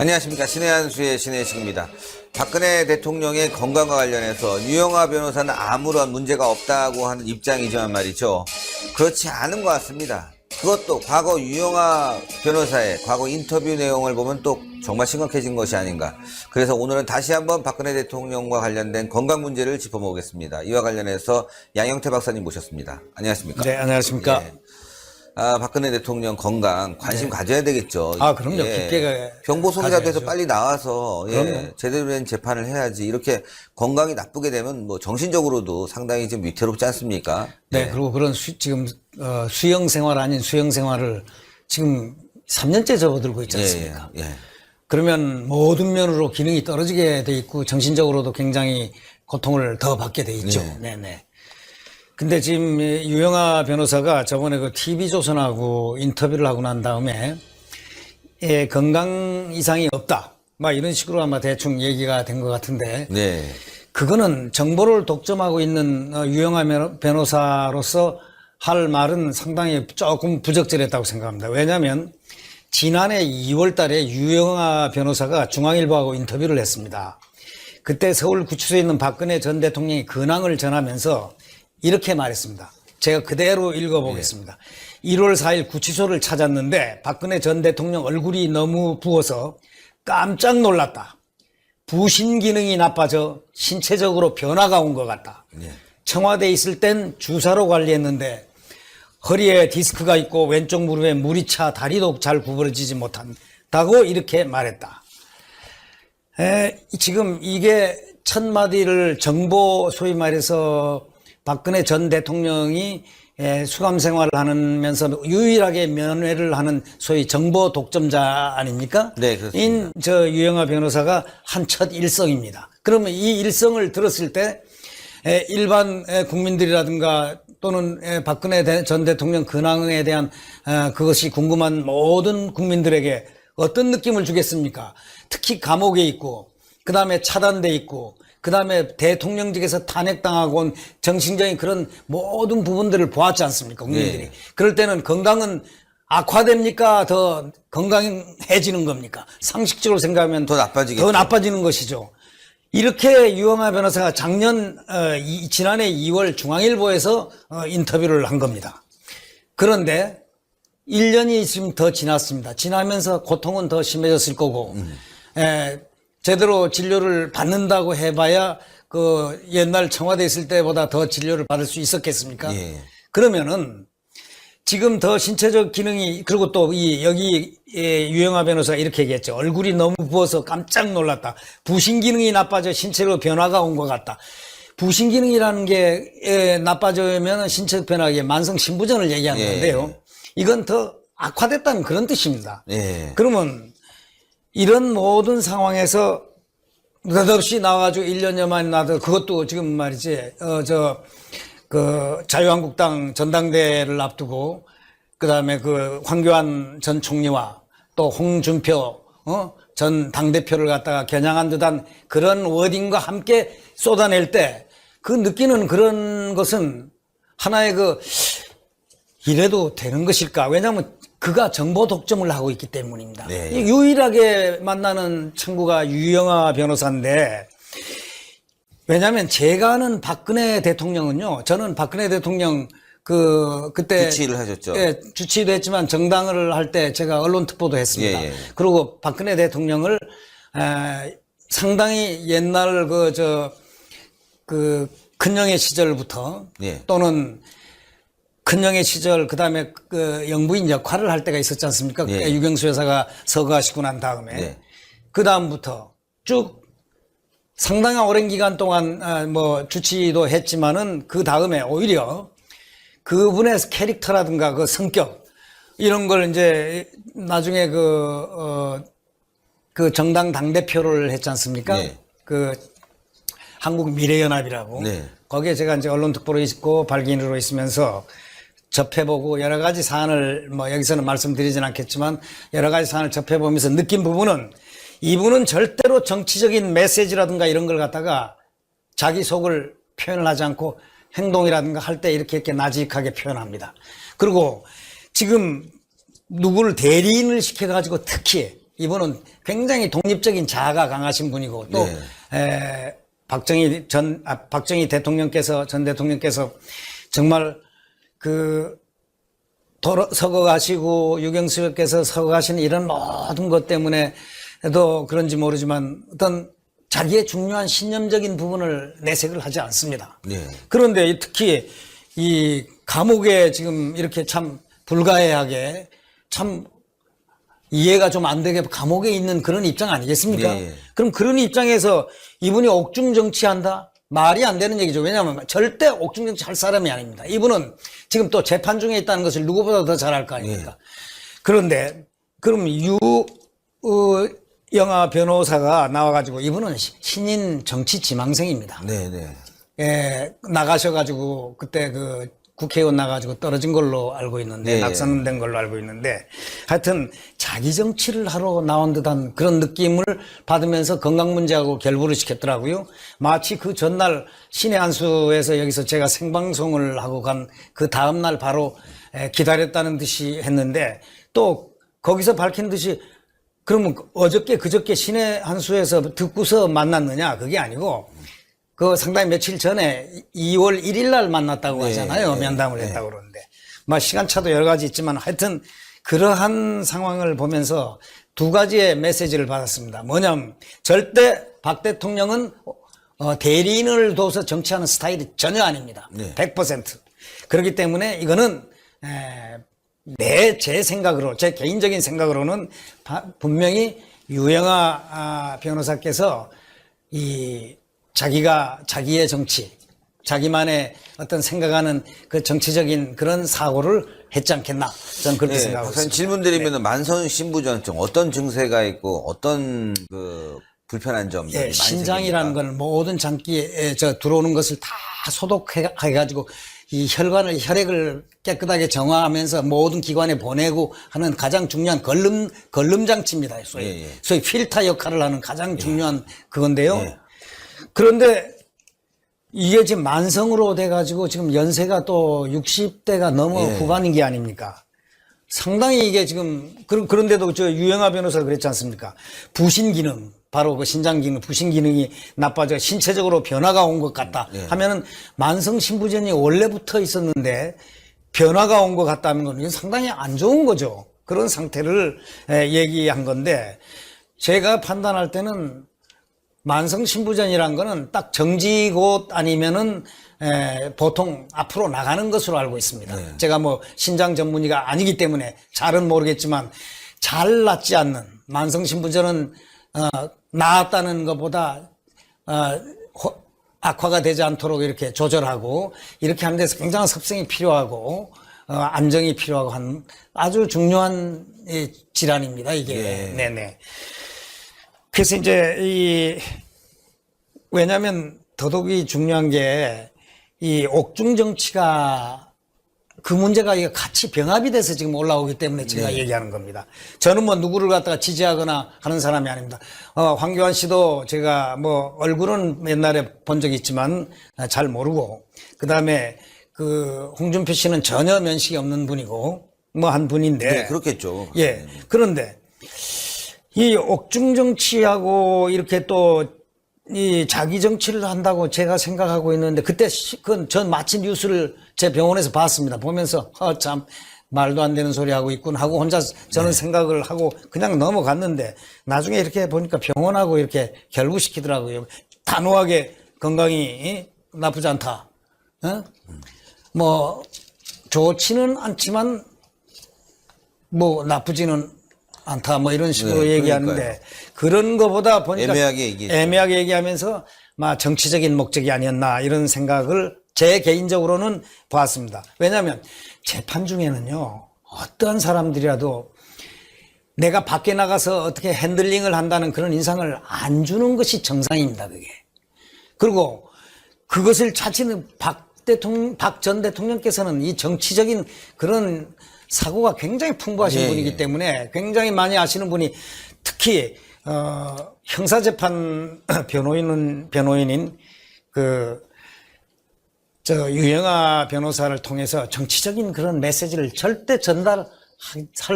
안녕하십니까. 신의 한수의 신혜식입니다. 박근혜 대통령의 건강과 관련해서 유영아 변호사는 아무런 문제가 없다고 하는 입장이지만 말이죠. 그렇지 않은 것 같습니다. 그것도 과거 유영아 변호사의 과거 인터뷰 내용을 보면 또 정말 심각해진 것이 아닌가. 그래서 오늘은 다시 한번 박근혜 대통령과 관련된 건강 문제를 짚어보겠습니다. 이와 관련해서 양영태 박사님 모셨습니다. 안녕하십니까. 네, 안녕하십니까. 예. 아, 박근혜 대통령 건강 관심 가져야 되겠죠. 아, 그럼요. 예. 깊게 가- 병보송이라도 해서. 빨리 나와서 예. 제대로 된 재판을 해야지. 이렇게 건강이 나쁘게 되면 뭐 정신적으로도 상당히 좀 위태롭지 않습니까? 네, 예. 그리고 그런 수, 지금 어, 수영 생활 아닌 수영 생활을 지금 3년째 접어들고 있지 예, 않습니까? 예, 예. 그러면 모든 면으로 기능이 떨어지게 돼 있고 정신적으로도 굉장히 고통을 더 받게 돼 있죠. 네, 네. 근데 지금 이 유영아 변호사가 저번에 그 TV조선하고 인터뷰를 하고 난 다음에 예, 건강 이상이 없다. 막 이런 식으로 아마 대충 얘기가 된 것 같은데 네. 그거는 정보를 독점하고 있는 어, 유영아 변호- 변호사로서 할 말은 상당히 조금 부적절했다고 생각합니다. 왜냐하면 지난해 2월 달에 유영아 변호사가 중앙일보하고 인터뷰를 했습니다. 그때 서울구치소에 있는 박근혜 전 대통령이 근황을 전하면서 이렇게 말했습니다. 제가 그대로 읽어보겠습니다. 1월 4일 구치소를 찾았는데 박근혜 전 대통령 얼굴이 너무 부어서 깜짝 놀랐다. 부신 기능이 나빠져 신체적으로 변화가 온 것 같다. 청와대에 있을 땐 주사로 관리했는데 허리에 디스크가 있고 왼쪽 무릎에 물이 차 다리도 잘 구부러지지 못한다고 이렇게 말했다. 에, 지금 이게 첫 마디를 정보 소위 말해서 박근혜 전 대통령이 에, 수감 생활을 하면서 유일하게 면회를 하는 소위 정보 독점자 아닙니까? 네, 그렇습니다. 인 저 유영아 변호사가 한 첫 일성입니다. 그러면 이 일성을 들었을 때 에, 일반 에, 국민들이라든가 또는 에, 박근혜 대- 전 대통령 근황에 대한 어, 그것이 궁금한 모든 국민들에게 어떤 느낌을 주겠습니까? 특히 감옥에 있고 그 다음에 차단돼 있고 그 다음에 대통령직에서 탄핵당하고 온 정신적인 그런 모든 부분들을 보았지 않습니까? 국민들이. 네. 그럴 때는 건강은 악화됩니까? 더 건강해지는 겁니까? 상식적으로 생각하면 더 나빠지겠죠. 더 나빠지는 것이죠. 이렇게 유영아 변호사가 작년 어, 이- 지난해 2월 중앙일보에서 어, 인터뷰를 한 겁니다. 그런데 1년이 지금 더 지났습니다. 지나면서 고통은 더 심해졌을 거고 에, 제대로 진료를 받는다고 해봐야 그 옛날 청와대 있을 때보다 더 진료를 받을 수 있었겠습니까? 예. 그러면은 지금 더 신체적 기능이 그리고 또 이 여기 예, 유영아 변호사가 이렇게 얘기했죠. 얼굴이 너무 부어서 깜짝 놀랐다. 부신 기능이 나빠져 신체로 변화가 온 것 같다. 부신 기능이라는 게 예, 나빠지면 신체 변화에 만성 신부전을 얘기하는 예. 건데요. 이건 더 악화됐다는 그런 뜻입니다. 예. 그러면 이런 모든 상황에서 느닷없이 나와가지고 1년여 만에 나도 그것도 지금 말이지, 어, 저, 그 자유한국당 전당대회를 앞두고 그 다음에 그 황교안 전 총리와 또 홍준표, 어, 전 당대표를 갖다가 겨냥한 듯한 그런 워딩과 함께 쏟아낼 때 그 느끼는 그런 것은 하나의 그 이래도 되는 것일까? 왜냐하면 그가 정보 독점을 하고 있기 때문입니다. 네. 이 유일하게 만나는 친구가 유영아 변호사인데 왜냐하면 제가 아는 박근혜 대통령은요. 저는 박근혜 대통령 그 그때 주치의를 하셨죠. 예, 주치의도 했지만 정당을 할 때 제가 언론 특보도 했습니다. 예, 예. 그리고 박근혜 대통령을 에, 상당히 옛날 그 저그 큰영의 시절부터 예. 또는 큰영의 시절 그다음에 그 영부인 역할을 할 때가 있었지 않습니까? 예. 유경수 여사가 서거하시고 난 다음에 네. 그 다음부터 쭉 상당한 오랜 기간 동안 아, 뭐 주치도 했지만은 그 다음에 오히려 그분의 캐릭터라든가 그 성격 이런 걸 이제 나중에 그, 어, 그 정당 당대표를 했지 않습니까? 네. 그 한국 미래연합이라고. 네. 거기에 제가 이제 언론 특보로 있고 발기인으로 있으면서 접해보고 여러 가지 사안을 뭐 여기서는 말씀드리진 않겠지만 여러 가지 사안을 접해보면서 느낀 부분은 이분은 절대로 정치적인 메시지라든가 이런 걸 갖다가 자기 속을 표현을 하지 않고 행동이라든가 할 때 이렇게 이렇게 나직하게 표현합니다. 그리고 지금 누구를 대리인을 시켜가지고 특히 이분은 굉장히 독립적인 자아가 강하신 분이고 또 네. 에, 박정희 전 아, 박정희 대통령께서 전 대통령께서 정말 그 도로, 서거 가시고 유경수께서 서거 가시는 이런 모든 것 때문에도 그런지 모르지만 어떤 자기의 중요한 신념적인 부분을 내색을 하지 않습니다. 네. 그런데 특히 이 감옥에 지금 이렇게 참 불가해하게 참 이해가 좀 안 되게 감옥에 있는 그런 입장 아니겠습니까? 네. 그럼 그런 입장에서 이분이 옥중 정치한다? 말이 안 되는 얘기죠. 왜냐하면 절대 옥중 정치 할 사람이 아닙니다. 이분은 지금 또 재판 중에 있다는 것을 누구보다 더 잘 알 거 아닙니까? 그런데 그럼 유 어, 영아 변호사가 나와가지고 이분은 시- 신인 정치 지망생입니다. 네, 네. 예, 나가셔가지고 그때 그 국회의원 나가지고 떨어진 걸로 알고 있는데 네. 낙선된 걸로 알고 있는데 하여튼 자기 정치를 하러 나온 듯한 그런 느낌을 받으면서 건강 문제하고 결부를 시켰더라고요. 마치 그 전날 신의 한수에서 여기서 제가 생방송을 하고 간 그 다음 날 바로 에, 기다렸다는 듯이 했는데 또 거기서 밝힌 듯이 그러면 어저께 그저께 신의 한수에서 듣고서 만났느냐 그게 아니고 그 상당히 며칠 전에 2월 1일 날 만났다고 네, 하잖아요. 네, 면담을 네. 했다고 그러는데. 뭐 시간차도 여러 가지 있지만 하여튼 그러한 상황을 보면서 두 가지의 메시지를 받았습니다. 뭐냐면 절대 박 대통령은 어, 대리인을 둬서 정치하는 스타일이 전혀 아닙니다. 네. 100%. 그렇기 때문에 이거는 에, 내제 생각으로 제 개인적인 생각으로는 바- 분명히 유영아 아, 변호사께서 이 자기가 자기의 정치, 자기만의 어떤 생각하는 그 정치적인 그런 사고를 했지 않겠나 저는 그렇게 네, 생각하고 있습니다. 질문 드리면 만성 신부전증 어떤 증세가 있고 어떤 그 불편한 점들이 예, 신장이라는? 건 모든 장기에 저 들어오는 것을 다 소독해 가지고 이 혈관을 혈액을 깨끗하게 정화하면서 모든 기관에 보내고 하는 가장 중요한 걸름 걸름 장치입니다. 소위 예, 예. 소위 필터 역할을 하는 가장 중요한 그건데요. 예. 그런데 이게 지금 만성으로 돼가지고 지금 연세가 또 60대가 넘어 예. 후반인 게 아닙니까? 상당히 이게 지금 그런 그런데도 저 유영아 변호사가 그랬지 않습니까? 부신 기능 바로 그 신장 기능 부신 기능이 나빠져 신체적으로 변화가 온 것 같다 하면은 만성 신부전이 원래부터 있었는데 변화가 온 것 같다는 건 상당히 안 좋은 거죠. 그런 상태를 에, 얘기한 건데 제가 판단할 때는 만성 신부전이란 거는 딱 정지곳 아니면은 에, 보통 앞으로 나가는 것으로 알고 있습니다. 제가 뭐 신장 전문의가 아니기 때문에 잘은 모르겠지만 잘 낫지 않는 만성 신부전은 어, 나았다는 것보다 어, 호- 악화가 되지 않도록 이렇게 조절하고 이렇게 하는 데서 굉장한 섭생이 필요하고 어, 안정이 필요하고 한 아주 중요한 이 질환입니다. 이게 예. 네네. 그래서 이제 이 왜냐하면 더더욱이 중요한 게 이 옥중 정치가 그 문제가 이게 같이 병합이 돼서 지금 올라오기 때문에 제가 얘기하는 겁니다. 저는 뭐 누구를 갖다가 지지하거나 하는 사람이 아닙니다. 어, 황교안 씨도 제가 뭐 얼굴은 옛날에 본 적이 있지만 아, 잘 모르고 그 다음에 그 홍준표 씨는 전혀 면식이 없는 분이고 뭐 한 분인데 네, 그렇겠죠. 예. 그런데 이 옥중 정치하고 이렇게 또 이 자기 정치를 한다고 제가 생각하고 있는데 그때 시- 그건 전 마치 뉴스를 제 병원에서 봤습니다. 보면서 허참 말도 안 되는 소리 하고 있군 하고 혼자 저는 생각을 하고 그냥 넘어갔는데 나중에 이렇게 보니까 병원하고 이렇게 결부시키더라고요. 단호하게 건강이 나쁘지 않다. 어? 뭐 좋지는 않지만 뭐 나쁘지는 않다 뭐 이런 식으로 네, 얘기하는데 그러니까요. 그런 거보다 보니까 애매하게 얘기했죠. 애매하게 얘기하면서 막 정치적인 목적이 아니었나 이런 생각을 제 개인적으로는 보았습니다. 왜냐하면 재판 중에는요 어떠한 사람들이라도 내가 밖에 나가서 어떻게 핸들링을 한다는 그런 인상을 안 주는 것이 정상입니다. 그게 그리고 그것을 자치는 박 대통령, 박 전 대통령께서는 이 정치적인 그런 사고가 굉장히 풍부하신 예, 분이기 예. 때문에 굉장히 많이 아시는 분이 특히 어, 형사재판 변호인은 변호인인 그 저 유영아 변호사를 통해서 정치적인 그런 메시지를 절대 전달할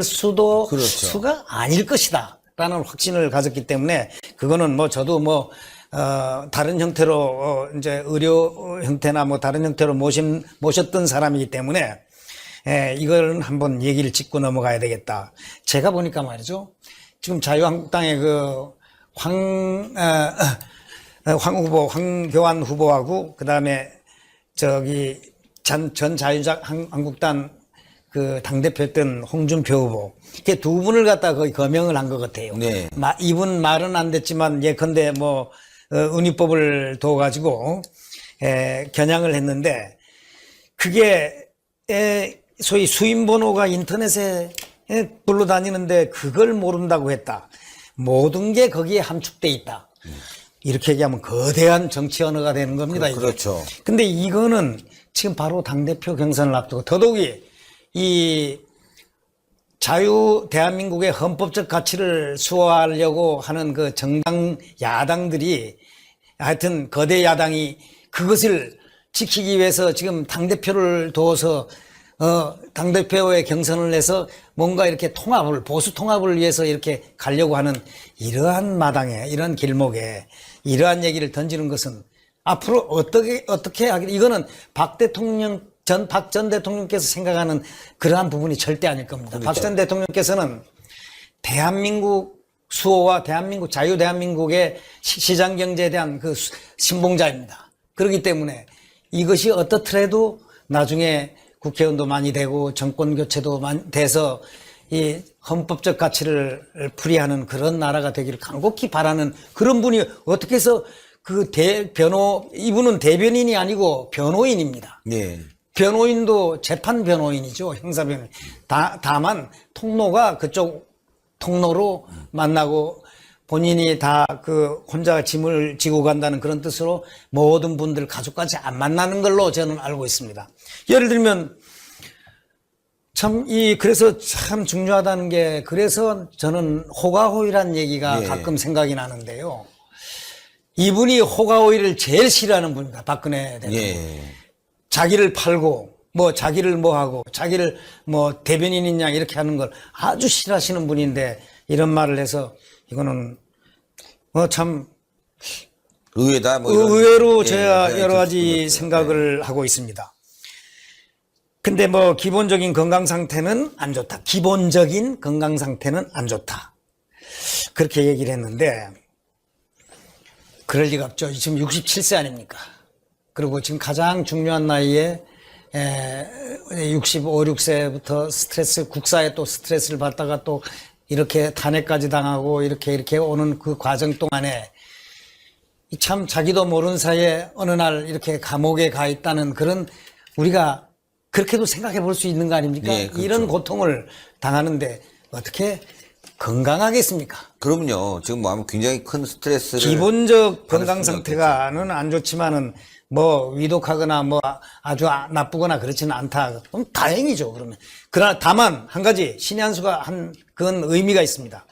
수도 그렇죠. 수가 아닐 것이다. 라는 확신을 가졌기 때문에 그거는 뭐 저도 뭐 어, 다른 형태로 어, 이제 의료 형태나 뭐 다른 형태로 모신 모셨던 사람이기 때문에 예, 이걸 한번 얘기를 짚고 넘어가야 되겠다. 제가 보니까 말이죠. 지금 자유한국당의 그 황, 어, 어, 황 후보, 황교안 후보하고 그 다음에 저기 전, 전 자유한국당 그 당대표였던 홍준표 후보. 이렇게 두 분을 갖다 거의 거명을 한 것 같아요. 네. 마- 이분 말은 안 됐지만 예컨대 뭐, 어, 은유법을 둬가지고, 에, 겨냥을 했는데, 그게, 에, 소위 수인번호가 인터넷에 에, 불러다니는데 그걸 모른다고 했다. 모든 게 거기에 함축돼 있다. 이렇게 얘기하면 거대한 정치 언어가 되는 겁니다. 이게. 그렇죠. 근데 이거는 지금 바로 당대표 경선을 앞두고 더더욱이 이 자유 대한민국의 헌법적 가치를 수호하려고 하는 그 정당 야당들이 하여튼 거대 야당이 그것을 지키기 위해서 지금 당대표를 둬서 어, 당대표의 경선을 해서 뭔가 이렇게 통합을, 보수 통합을 위해서 이렇게 가려고 하는 이러한 마당에, 이러한 길목에 이러한 얘기를 던지는 것은 앞으로 어떻게, 어떻게 하길, 이거는 박 대통령, 전, 박 전 대통령께서 생각하는 그러한 부분이 절대 아닐 겁니다. 박전 대통령께서는 대한민국 수호와 대한민국 자유 대한민국의 시- 시장 경제에 대한 그 수- 신봉자입니다. 그렇기 때문에 이것이 어떻더라도 나중에 국회의원도 많이 되고 정권 교체도 돼서 이 헌법적 가치를 풀이하는 그런 나라가 되기를 간곡히 바라는 그런 분이 어떻게 해서 그 대, 변호, 이분은 대변인이 아니고 변호인입니다. 네. 변호인도 재판 변호인이죠. 형사 변호인. 다, 다만 통로가 그쪽 통로로 만나고 본인이 다 그 혼자 짐을 지고 간다는 그런 뜻으로 모든 분들 가족까지 안 만나는 걸로 저는 알고 있습니다. 예를 들면 참 이 그래서 참 중요하다는 게 그래서 저는 호가호위란 얘기가 예. 가끔 생각이 나는데요. 이분이 호가호위를 제일 싫어하는 분입니다. 박근혜 대통령. 예. 자기를 팔고 뭐 자기를 뭐 하고 자기를 뭐 대변인이냐 이렇게 하는 걸 아주 싫어하시는 분인데 이런 말을 해서 이거는 뭐참 의외다. 뭐 의외로 예, 제가 예, 여러 좀 가지. 생각을 하고 있습니다. 근데 뭐 기본적인 건강 상태는 안 좋다. 기본적인 건강 상태는 안 좋다. 그렇게 얘기를 했는데 그럴 리가 없죠. 지금 67세 아닙니까? 그리고 지금 가장 중요한 나이에 에, 65, 6세부터 스트레스, 국사에 또 스트레스를 받다가 또 이렇게 탄핵까지 당하고 이렇게 이렇게 오는 그 과정 동안에 이참 자기도 모르는 사이에 어느 날 이렇게 감옥에 가 있다는 그런 우리가 그렇게도 생각해 볼 수 있는 거 아닙니까? 예, 그렇죠. 이런 고통을 당하는데 어떻게 건강하겠습니까? 그럼요. 지금 뭐 아마 굉장히 큰 스트레스를 기본적 건강 상태가는 안 좋지만은 뭐 위독하거나 뭐 아주 아- 나쁘거나 그렇지는 않다. 그럼 다행이죠. 그러면 그러나 다만 한 가지 신의 한 수가 한 그건 의미가 있습니다.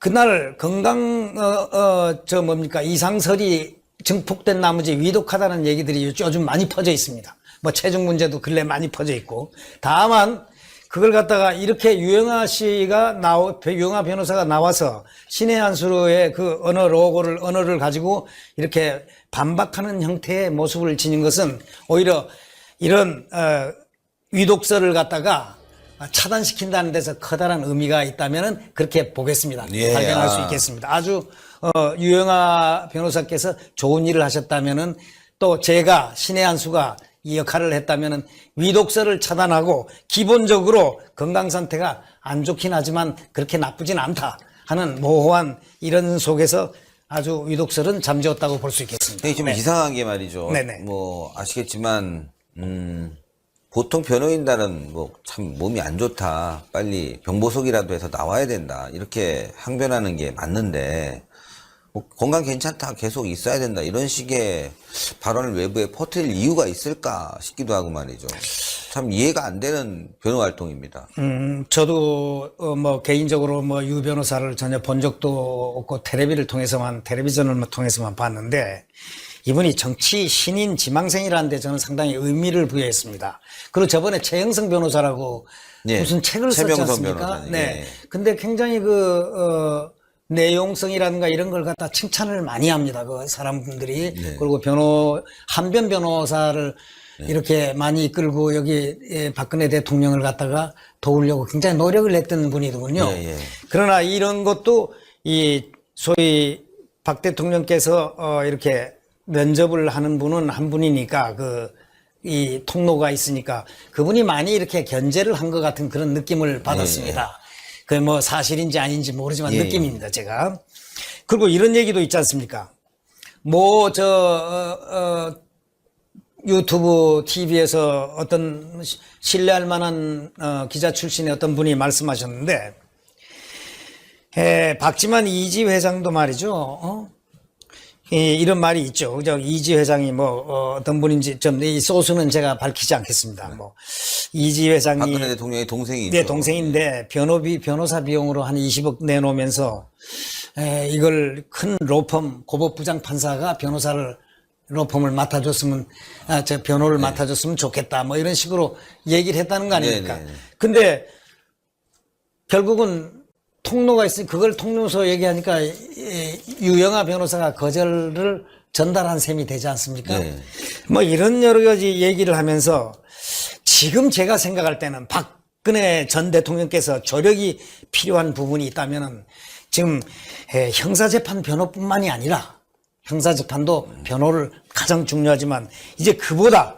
그날 건강 어저 뭡니까 이상설이 증폭된 나머지 위독하다는 얘기들이 요즘 많이 퍼져 있습니다. 뭐 체중 문제도 근래 많이 퍼져 있고 다만 그걸 갖다가 이렇게 유영아 씨가 나오 유영아 변호사가 나와서 신의 한수로의 그 언어 로고를 언어를 가지고 이렇게 반박하는 형태의 모습을 지닌 것은 오히려 이런 어, 위독설을 갖다가 차단시킨다는 데서 커다란 의미가 있다면은 그렇게 보겠습니다. 예. 발견할 수 아. 있겠습니다. 아주 어, 유영아 변호사께서 좋은 일을 하셨다면은 또 제가 신의 한 수가 이 역할을 했다면은 위독설을 차단하고 기본적으로 건강 상태가 안 좋긴 하지만 그렇게 나쁘진 않다 하는 모호한 이런 속에서 아주 위독설은 잠재웠다고 볼 수 있겠습니다. 좀 네. 이상한 게 말이죠. 네네. 뭐 아시겠지만 음, 보통 변호인단은 뭐 참 몸이 안 좋다. 빨리 병보석이라도 해서 나와야 된다. 이렇게 항변하는 게 맞는데 뭐 건강 괜찮다. 계속 있어야 된다. 이런 식의 발언을 외부에 퍼뜨릴 이유가 있을까 싶기도 하고 말이죠. 참 이해가 안 되는 변호 활동입니다. 음, 저도 어, 뭐 개인적으로 뭐 유 변호사를 전혀 본 적도 없고 텔레비를 통해서만 텔레비전을 통해서만 봤는데 이분이 정치 신인 지망생이라는데 저는 상당히 의미를 부여했습니다. 그리고 저번에 최영성 변호사라고 예, 무슨 책을 썼지 않습니까? 변호사님, 네. 예. 근데 굉장히 그, 어, 내용성이라든가 이런 걸 갖다 칭찬을 많이 합니다. 그 사람들이. 네. 그리고 변호, 한변 변호사를 이렇게 많이 이끌고 여기 예, 박근혜 대통령을 갖다가 도우려고 굉장히 노력을 했던 분이더군요. 예, 예. 그러나 이런 것도 이 소위 박 대통령께서 어 이렇게 면접을 하는 분은 한 분이니까 그 이 통로가 있으니까 그분이 많이 이렇게 견제를 한 것 같은 그런 느낌을 받았습니다. 그 뭐 사실인지 아닌지 모르지만 예, 예. 느낌입니다, 제가. 그리고 이런 얘기도 있지 않습니까? 뭐, 저, 어, 어, 유튜브 TV에서 어떤 시- 신뢰할 만한 어, 기자 출신의 어떤 분이 말씀하셨는데, 에, 박지만 이지 회장도 말이죠. 어? 이, 이런 말이 있죠. 그죠? 이지 회장이 뭐 어, 떤 분인지 좀 이 소스는 제가 밝히지 않겠습니다. 뭐 이지 회장이 박근혜 대통령의 동생이 있죠. 네, 동생인데 변호비 변호사 비용으로 한 20억 내놓으면서 에, 이걸 큰 로펌 고법 부장 판사가 변호사를 로펌을 맡아줬으면 아, 저 변호를 맡아줬으면 좋겠다 뭐 이런 식으로 얘기를 했다는 거 아닙니까? 네, 네, 네. 근데 결국은 통로가 있으니 그걸 통로서 얘기하니까 이- 유영아 변호사가 거절을 전달한 셈이 되지 않습니까? 네. 뭐 이런 여러 가지 얘기를 하면서 지금 제가 생각할 때는 박근혜 전 대통령께서 조력이 필요한 부분이 있다면은 지금 에, 형사재판 변호뿐만이 아니라 형사재판도 변호를 가장 중요하지만 이제 그보다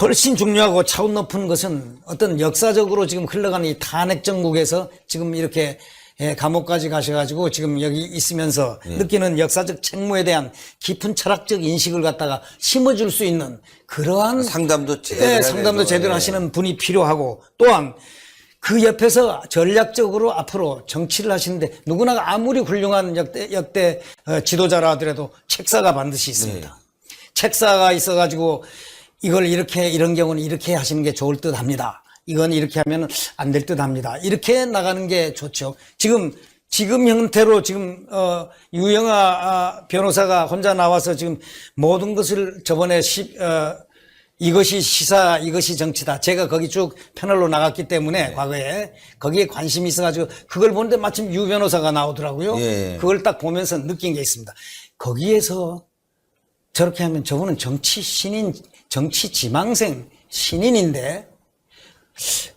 훨씬 중요하고 차원 높은 것은 어떤 역사적으로 지금 흘러가는 이 탄핵 정국에서 지금 이렇게 예, 감옥까지 가셔가지고 지금 여기 있으면서 느끼는 역사적 책무에 대한 깊은 철학적 인식을 갖다가 심어줄 수 있는 그러한 상담도 제대로 예, 상담도. 제대로 예. 하시는 분이 필요하고 또한 그 옆에서 전략적으로 앞으로 정치를 하시는데 누구나 아무리 훌륭한 역대 역대 어, 지도자라 하더라도 책사가 반드시 있습니다. 네. 책사가 있어가지고 이걸 이렇게 이런 경우는 이렇게 하시는 게 좋을 듯 합니다. 이건 이렇게 하면 안 될 듯 합니다. 이렇게 나가는 게 좋죠. 지금 지금 형태로 지금 어 유영아 아, 변호사가 혼자 나와서 지금 모든 것을 저번에 시, 어, 이것이 시사, 이것이 정치다. 제가 거기 쭉 패널로 나갔기 네. 때문에 과거에 거기에 관심이 있어가지고 그걸 보는데 마침 유 변호사가 나오더라고요. 예. 그걸 딱 보면서 느낀 게 있습니다. 거기에서 저렇게 하면 저분은 정치 신인, 정치 지망생 신인인데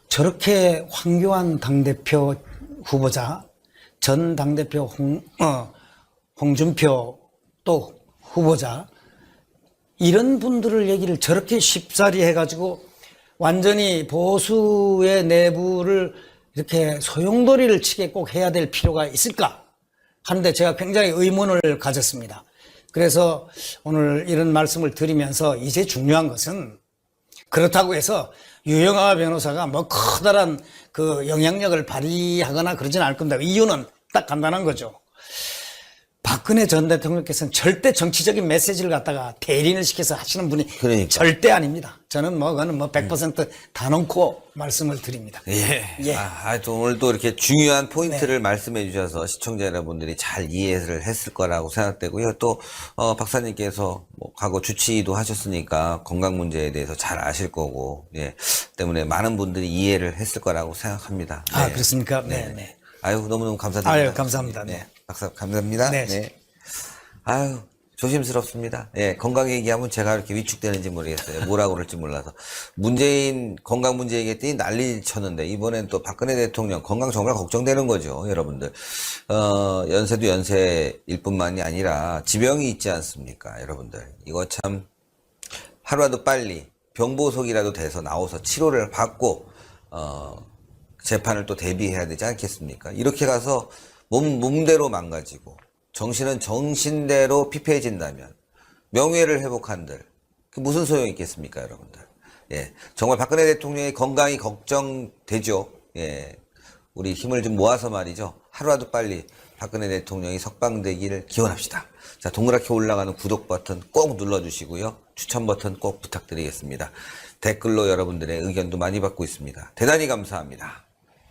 저렇게 황교안 당대표 후보자, 전 당대표 홍, 어, 홍준표 또 후보자, 이런 분들을 얘기를 저렇게 쉽사리 해가지고 완전히 보수의 내부를 이렇게 소용돌이를 치게 꼭 해야 될 필요가 있을까 하는데 제가 굉장히 의문을 가졌습니다. 그래서 오늘 이런 말씀을 드리면서 이제 중요한 것은 그렇다고 해서 유영아 변호사가 뭐 커다란 그 영향력을 발휘하거나 그러진 않을 겁니다. 이유는 딱 간단한 거죠. 박근혜 전 대통령께서는 절대 정치적인 메시지를 갖다가 대리인을 시켜서 하시는 분이 그러니까. 절대 아닙니다. 저는 뭐 그거는 뭐 100%다 놓고 말씀을 드립니다. 예. 예. 아, 또 오늘 또 이렇게 중요한 포인트를 말씀해 주셔서 시청자 여러분들이 잘 이해를 했을 거라고 생각되고요. 또, 어, 박사님께서 뭐 과거 주치의도 하셨으니까 건강 문제에 대해서 잘 아실 거고, 예. 때문에 많은 분들이 이해를 했을 거라고 생각합니다. 아, 네. 그렇습니까? 네, 네. 아유, 너무너무 감사드립니다. 아유, 감사합니다. 네. 박사, 감사합니다. 네. 네. 아유, 조심스럽습니다. 예, 건강 얘기하면 제가 이렇게 위축되는지 모르겠어요. 뭐라고 그럴지 몰라서. 문재인 건강 문제 얘기했더니 난리 쳤는데, 이번엔 또 박근혜 대통령 건강 정말 걱정되는 거죠, 여러분들. 어, 연세도 연세일 뿐만이 아니라 지병이 있지 않습니까, 여러분들. 이거 참, 하루라도 빨리 병보석이라도 돼서 나와서 치료를 받고, 어, 재판을 또 대비해야 되지 않겠습니까? 이렇게 가서 몸, 몸대로 망가지고 정신은 정신대로 피폐해진다면 명예를 회복한들 그 무슨 소용이 있겠습니까, 여러분들? 예. 정말 박근혜 대통령의 건강이 걱정되죠. 예. 우리 힘을 좀 모아서 말이죠. 하루라도 빨리 박근혜 대통령이 석방되기를 기원합시다. 자, 동그랗게 올라가는 구독 버튼 꼭 눌러주시고요. 추천 버튼 꼭 부탁드리겠습니다. 댓글로 여러분들의 의견도 많이 받고 있습니다. 대단히 감사합니다.